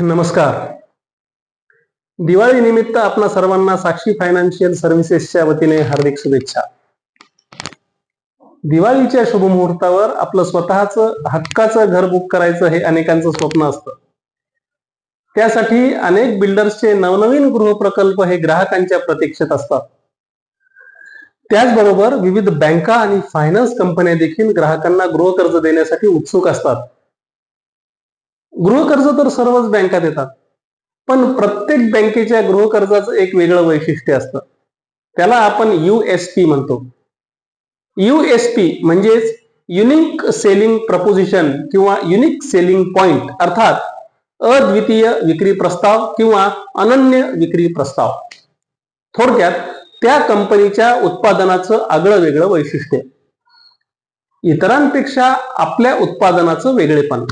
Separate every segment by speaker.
Speaker 1: नमस्कार. दिवाळी निमित्त आपल्या सर्वांना साक्षी फायनान्शियल सर्व्हिसेसच्या वतीने हार्दिक शुभेच्छा. दिवाळीच्या शुभ मुहूर्तावर आपलं स्वतःच हक्काचं घर बुक करायचं हे अनेकांचं स्वप्न असतं. त्यासाठी अनेक बिल्डर्सचे नवनवीन गृह प्रकल्प हे ग्राहकांच्या प्रतीक्षेत असतात. त्याचबरोबर विविध बँका आणि फायनान्स कंपन्या देखील ग्राहकांना गृह कर्ज देण्यासाठी उत्सुक असतात. गृहकर्ज तर सर्वच बँका देतात पण प्रत्येक बँकेच्या गृहकर्जाचं एक वेगळं वैशिष्ट्य असतं. त्याला आपण युएसपी म्हणतो. युएसपी म्हणजेच युनिक सेलिंग प्रपोजिशन किंवा युनिक सेलिंग पॉइंट अर्थात अद्वितीय विक्री प्रस्ताव किंवा अनन्य विक्री प्रस्ताव. थोडक्यात त्या कंपनीच्या उत्पादनाचं आगळं वेगळं वैशिष्ट्य. इतरांपेक्षा आपल्या उत्पादनाचं वेगळेपण.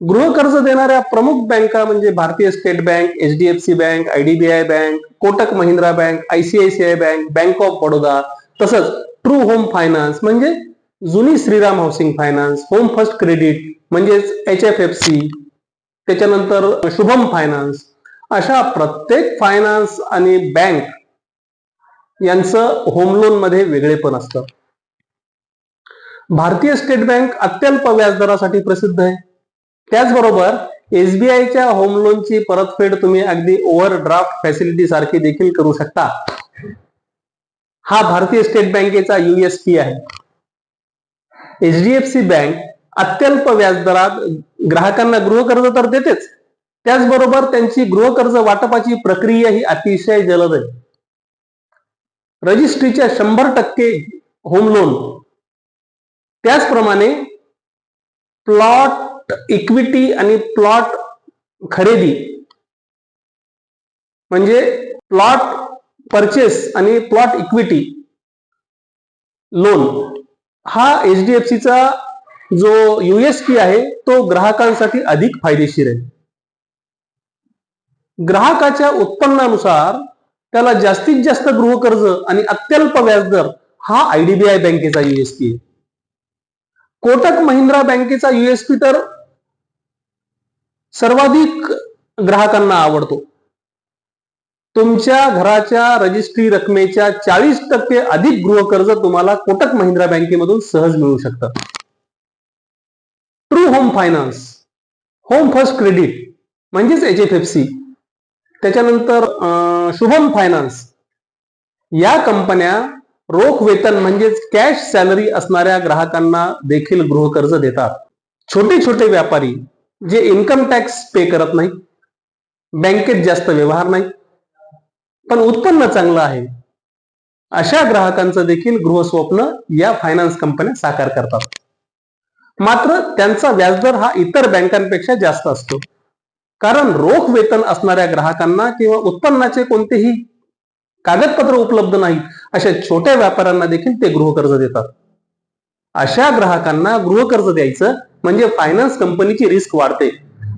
Speaker 1: गृहकर्ज देणाऱ्या प्रमुख बँका म्हणजे भारतीय State Bank HDFC Bank IDBI Bank Kotak Mahindra Bank ICICI Bank Bank of Baroda तसंच ट्रू होम फायनान्स म्हणजे जुनी Shriram Housing Finance Home First Credit म्हणजेच एच एफ एफ सी त्याच्यानंतर शुभम फायनान्स अशा प्रत्येक फायनान्स आणि बँक यांचं होम लोनमध्ये वेगळेपण असतं. भारतीय स्टेट बँक अत्यल्प व्याजदरासाठी प्रसिद्ध आहे. त्याचबरोबर एसबीआयच्या होम लोनची परतफेड तुम्ही अगदी ओव्हरड्राफ्ट फॅसिलिटी सारखी देखील करू शकता. हा भारतीय स्टेट बँकेचा युएसपी आहे. एचडीएफसी बँक अत्यल्प व्याजदरात ग्राहकांना गृहकर्ज तर देतेच. त्याचबरोबर त्यांची गृहकर्ज वाटपाची प्रक्रिया ही अतिशय जलद आहे. रजिस्ट्रीच्या शंभर टक्के होम लोन त्याचप्रमाणे प्लॉट इक्विटी आणि प्लॉट खरेदी. म्हणजे प्लॉट परचेस आणि प्लॉट इक्विटी लोन हा एचडीएफसीचा जो युएसपी आहे तो ग्राहकांसाठी अधिक फायदेशीर आहे. ग्राहकाच्या उत्पन्नानुसार त्याला जास्तीत जास्त गृहकर्ज आणि अत्यल्प व्याजदर हा आयडीबीआय बँकेचा युएसपी आहे. कोटक महिंद्रा बँकेचा युएसपी तर सर्वाधिक ग्राहकांना आवडतो. तुमच्या घराच्या रजिस्ट्री रकमेच्या चाळीस टक्के अधिक गृहकर्ज तुम्हाला कोटक महिंद्रा बँकेमधून सहज मिळू शकतं. True Home Finance Home First Credit म्हणजेच एच एफ एफ सी त्याच्यानंतर शुभम फायनान्स या कंपन्या रोख वेतन म्हणजेच कॅश सॅलरी असणाऱ्या ग्राहकांना देखील गृहकर्ज देतात. छोटे छोटे व्यापारी जे इन्कम टॅक्स पे करत नाही बँकेत जास्त व्यवहार नाही पण उत्पन्न चांगलं आहे. अशा ग्राहकांचं देखील गृहस्वप्न या फायनान्स कंपन्या साकार करतात. मात्र त्यांचा व्याजदर हा इतर बँकांपेक्षा जास्त असतो. कारण रोख वेतन असणाऱ्या ग्राहकांना किंवा उत्पन्नाचे कोणतेही कागदपत्र उपलब्ध नाहीत अशा छोट्या व्यापाऱ्यांना देखील ते गृहकर्ज देतात. अशा ग्राहकांना गृहकर्ज द्यायचं म्हणजे फायनान्स कंपनीची रिस्क वाढते.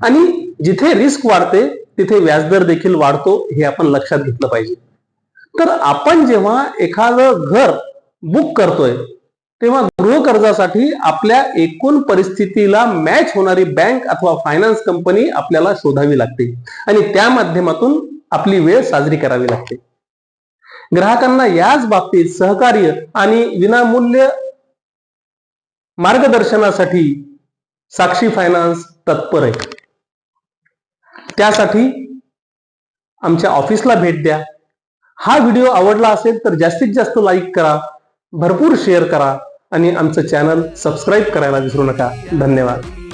Speaker 1: आणि जिथे रिस्क वाढते तिथे व्याजदर देखील वाढतो हे आपण लक्षात घेतलं पाहिजे. तर आपण जेव्हा एखादं घर बुक करतोय तेव्हा गृहकर्जासाठी आपल्या एकूण परिस्थितीला मॅच होणारी बँक अथवा फायनान्स कंपनी आपल्याला शोधावी लागते. आणि त्या माध्यमातून आपली वेळ साजरी करावी लागते. ग्राहकांना याच बाबतीत सहकार्य आणि विनामूल्य मार्गदर्शनासाठी साक्षी फायनान्स तत्पर आहे. त्यासाठी आमच्या ऑफिसला भेट द्या. हा व्हिडिओ आवडला असेल तर जास्तीत जास्त लाईक करा भरपूर शेअर करा आणि आमचं चॅनल सबस्क्राईब करायला विसरू नका. धन्यवाद.